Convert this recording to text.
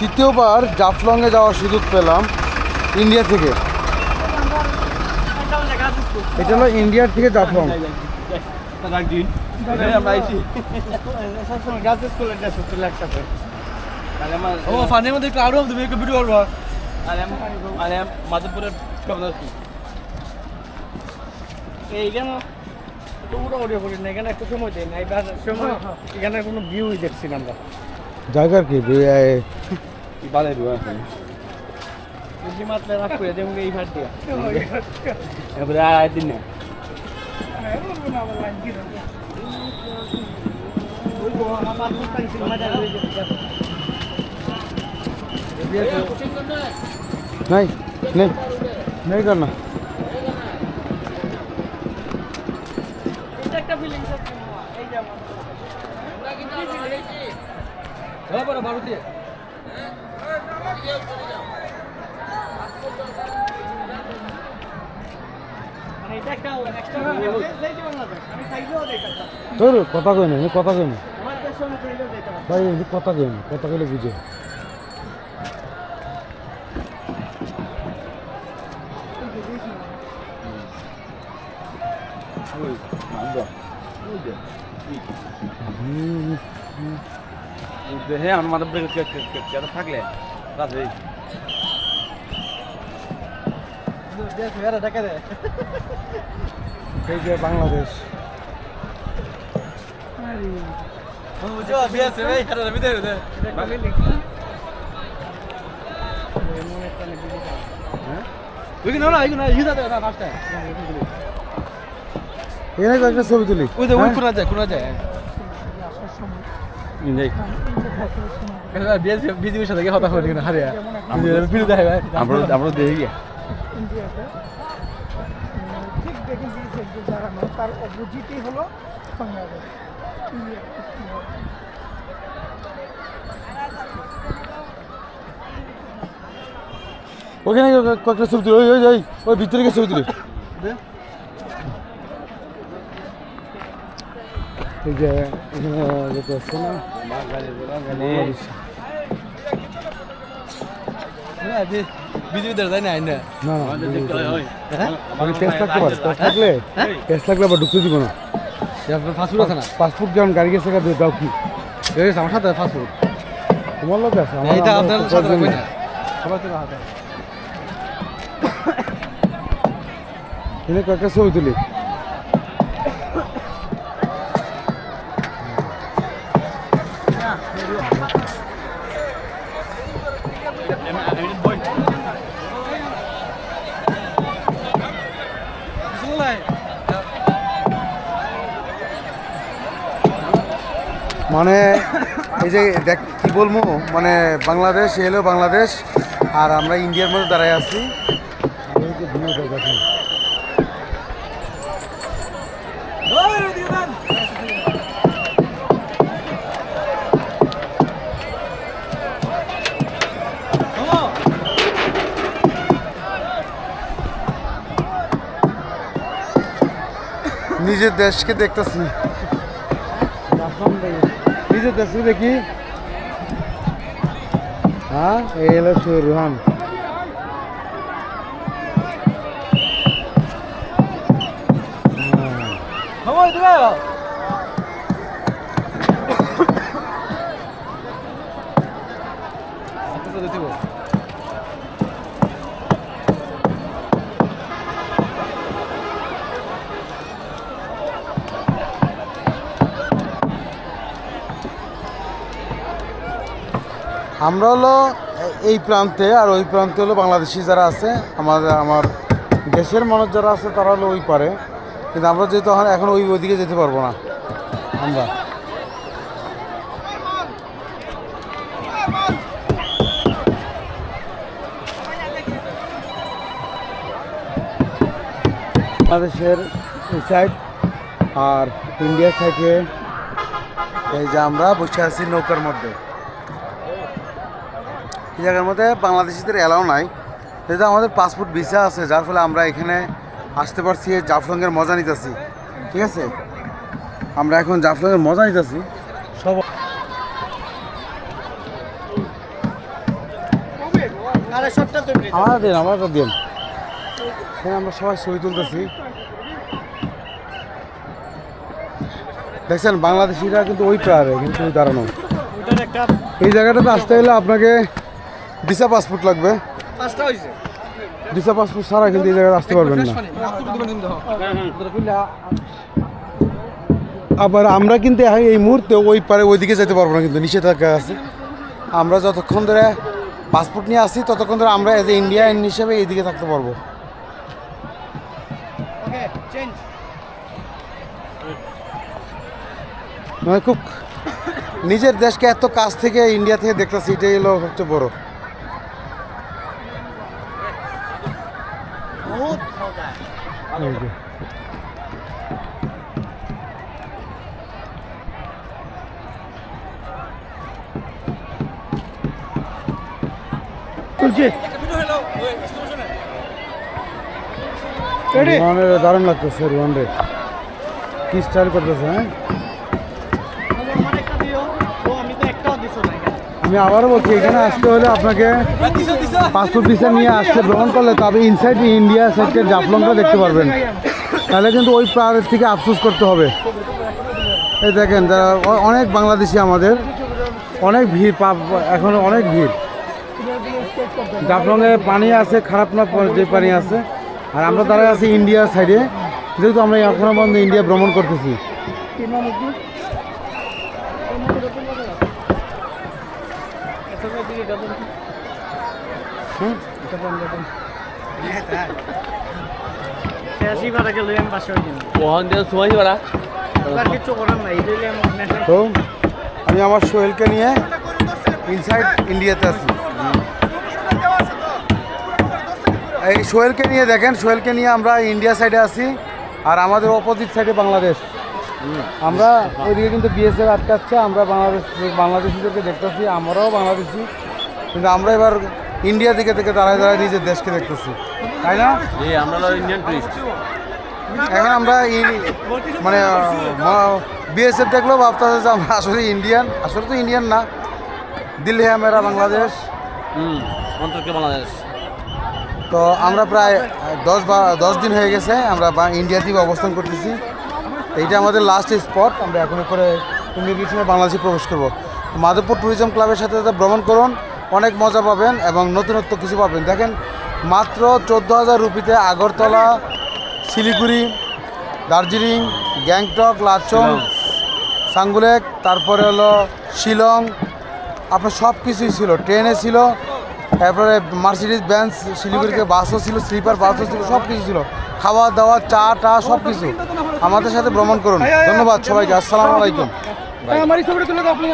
তৃতীয়বার জাফলংয়ে যাওয়ার সুযোগ পেলাম ইন্ডিয়া থেকে। এটা হলো ইন্ডিয়ার থেকে জাফলং। ও ফানের মধ্যে ক্লাউড তুমি একটু ভিডিও করব। মাধবপুরের এইখানে একটু উড়াউড়ি করি না এখানে? বেশি মাত্রায় রাখ করে দেবো এই ভাট দিয়া। এবারে আর দিন না। নাই নেই নেই কর না ফিলিংস আছে এই তোর কথা কই না আমি কথা কই না ভাই কথা কই না কথা কইলে বুঝে। হুম, হ্যাঁ আমার মাথা ব্রেক থাকলে? দেয় এই যে বাংলাদেশ। ছবি তুলি। ওই হ্যাঁ? যায় কোনা যায় কথা বলি না হারিয়া। বিরু দেখাই আমরা আমরা দেখি গিয়া। ঠিক দেখে দিয়েছে যে যারা তার অপোজিটই হলো বাংলাদেশ ওখানে কয়েকটা ছবি তুলি ওই ওই ওই ওই ভিতরে গিয়ে ছবি তুলি। এই যে এখানে যেটা আছে না? বাংলাদেশ। বিজি না। না না মানে টেস্ট থাকতে পারে। টেস্ট থাকলে? টেস্ট থাকলে আবার ঢুকতে দিব না। ফাস্টফুড আছে না? পাসপোর্ট যেমন গাড়ি গেছে দাও কি? আমার সাথে ফাস্টফুড তোমার লোক আছে এইটা আপনার সাথে রাখবেন না। না তো হাতে এখানে কয়েকটা ছবি তুলি। মানে এই যে দেখ, কী বলব? মানে বাংলাদেশ, এলো বাংলাদেশ, আর আমরা ইন্ডিয়ার মধ্যে দাঁড়ায় আছি। নিজের দেশকে দেখতেছি। নিজের দেশকে দেখি। হ্যাঁ এই হলো রুহান। সময় আমরা হলো এই প্রান্তে আর ওই প্রান্তে হলো বাংলাদেশি যারা আছে, আমাদের, আমার দেশের মানুষ যারা আছে তারা হলো ওই পারে। কিন্তু আমরা যেহেতু এখন ওই ওইদিকে যেতে পারব না। আমরা। বাংলাদেশের এই সাইড আর ইন্ডিয়ার সাইডে এই যে আমরা বসে আছি নৌকার মধ্যে। এই জায়গার মধ্যে বাংলাদেশিদের এলাও নাই। যেহেতু আমাদের পাসপোর্ট ভিসা আছে যার ফলে আমরা এখানে আসতে পারছি জাফলংয়ের মজা নিতেছি। ঠিক আছে? আমরা এখন জাফলংয়ের মজা নিতেছি। সব আমার দিন আমার দিন। এখানে আমরা সবাই ছবি তুলতেছি। দেখছেন বাংলাদেশিরা কিন্তু ওই পারে কিন্তু ওই দাঁড়ানো। এই জায়গাটাতে আসতে গেলে আপনাকে ভিসা পাসপোর্ট লাগবে ভিসা পাসপোর্ট ছাড়া কিন্তু এই জায়গায় আসতে পারবেন না আবার আমরা কিন্তু এই- এই মুহূর্তে ওই পারে ওইদিকে যেতে পারব না কিন্তু নিষেধাজ্ঞা আছে আমরা যতক্ষণ ধরে পাসপোর্ট নিয়ে আসি ততক্ষণ ধরে আমরা এজ এ ইন্ডিয়ান হিসেবে এইদিকে থাকতে পারব মানে খুব নিজের দেশকে এত কাছ থেকে ইন্ডিয়া থেকে দেখতেছি এটাই হলো সবচেয়ে বড় বহুত মজা এই যে। তুলছি রেডি রোহানের দারুণ লাগতেছে রোহানরে কি স্টাইল করতেছে হ্যাঁ আমার একটা দিও ও আমি তো একটাও দিছো না এখানে। আমি আবারও বলছি, এখানে আসতে হলে আপনাকে পাসপোর্ট ভিসা নিয়ে আসতে ভ্রমণ করলে তবে ইনসাইড ইন্ডিয়া সাইডের জাফলংটা দেখতে পারবেন। তাহলে কিন্তু ওই পাহাড়ের থেকে আফসোস করতে হবে। এই দেখেন, যারা অনেক বাংলাদেশি আমাদের, অনেক ভিড় এখন অনেক ভিড়। জাফলংয়ে পানি আছে, খারাপ না যে পানি আছে। আর আমরা তারা আছি ইন্ডিয়ার সাইডে যেহেতু আমরা এখনও পর্যন্ত ইন্ডিয়া ভ্রমণ করতেছি। দিকে? হুম? গেলে আমি হয়ে যাব ওখান দিয়ে সময় বাড়া আর কিছু করার নাই এই দিলে আমার আমি আমার সোহেলকে নিয়ে ইনসাইড ইন্ডিয়াতে আছি। এই সোহেলকে নিয়ে দেখেন সোহেলকে নিয়ে আমরা ইন্ডিয়া সাইডে আছি আর আমাদের অপোজিট সাইডে বাংলাদেশ। আমরা ওইদিকে কিন্তু বিএসএফ আটকাচ্ছে আমরা বাংলাদেশ বাংলাদেশিদেরকে দেখতেছি আমরাও বাংলাদেশি। কিন্তু আমরা এবার ইন্ডিয়া দিকে থেকে দাঁড়ায় দাঁড়ায় নিজের দেশকে দেখতেছি। তাই না? আমরা ইন্ডিয়ান টুরিস্ট এখন আমরা মানে বিএসএফ দেখলেও ভাবতেছে যে আমরা আসলে ইন্ডিয়ান আসলে তো ইন্ডিয়ান না। দিল্লি হ্যাঁ মেরা বাংলাদেশ বাংলাদেশ। তো আমরা প্রায় দশ বা দশ দিন হয়ে গেছে আমরা ইন্ডিয়াতেই অবস্থান করতেছি। এইটা আমাদের লাস্ট স্পট আমরা এখন করে ইমিগ্রেশনে বাংলাদেশে প্রবেশ করব। মাধবপুর ট্যুরিজম ক্লাবের সাথে সাথে ভ্রমণ করুন অনেক মজা পাবেন এবং নতুনত্ব কিছু পাবেন। দেখেন মাত্র চোদ্দ হাজার রুপিতে আগরতলা শিলিগুড়ি দার্জিলিং গ্যাংটক লাচং সাঙ্গুলেক তারপরে হলো শিলং। আপনার সব কিছুই ছিল। ট্রেনে ছিল তারপরে মার্সিডিজ বেঞ্চ শিলিগুড়িতে বাসও ছিল স্লিপার বাসও ছিল সব কিছু ছিল। খাওয়া দাওয়া চা টা সব কিছু আমাদের সাথে ভ্রমণ করুন। ধন্যবাদ সবাইকে। আসসালামু আলাইকুম। আমার ছবিটা তুলে দাও আপনি